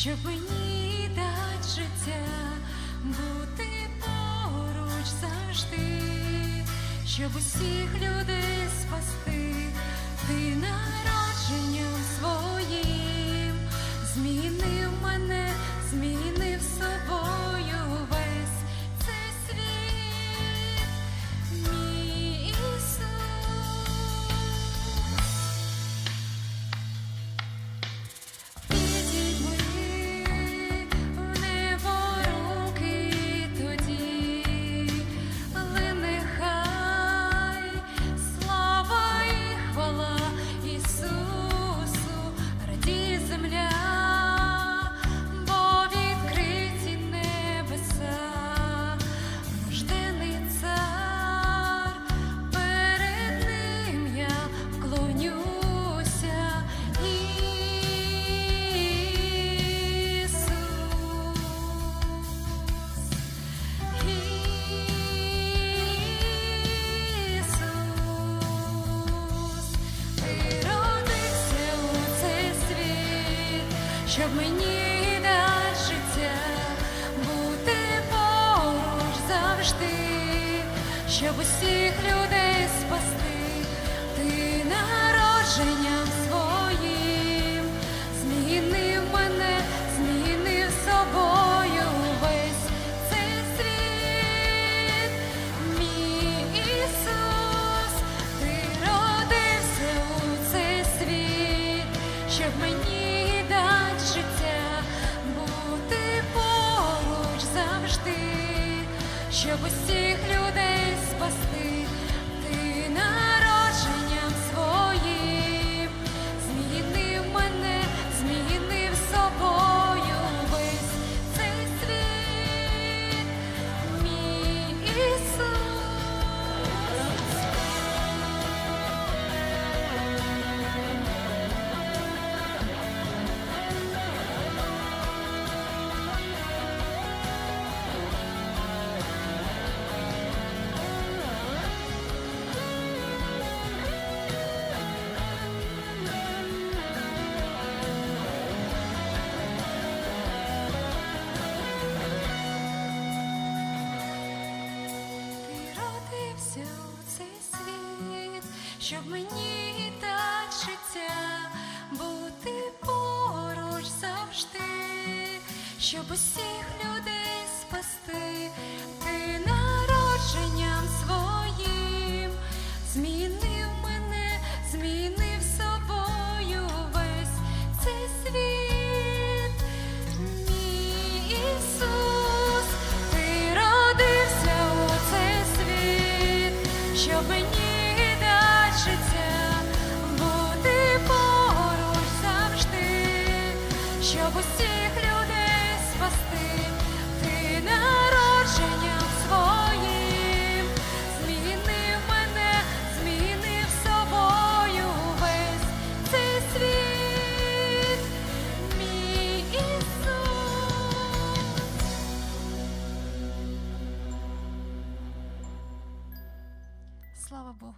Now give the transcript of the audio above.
щоб мені дать життя, бути поруч завжди, щоб усіх людей спасти, ти народженням своїм. щоб мені дать життя, бути поруч завжди, щоб усіх людей спасти. усіх людей. щоб мені тачиться бути поруч завжди, щоб усіх людей спасти. щоб усіх людей спасти, ти народженням своїм, змінив мене, змінив собою весь цей світ, мій Ісус. Слава Богу.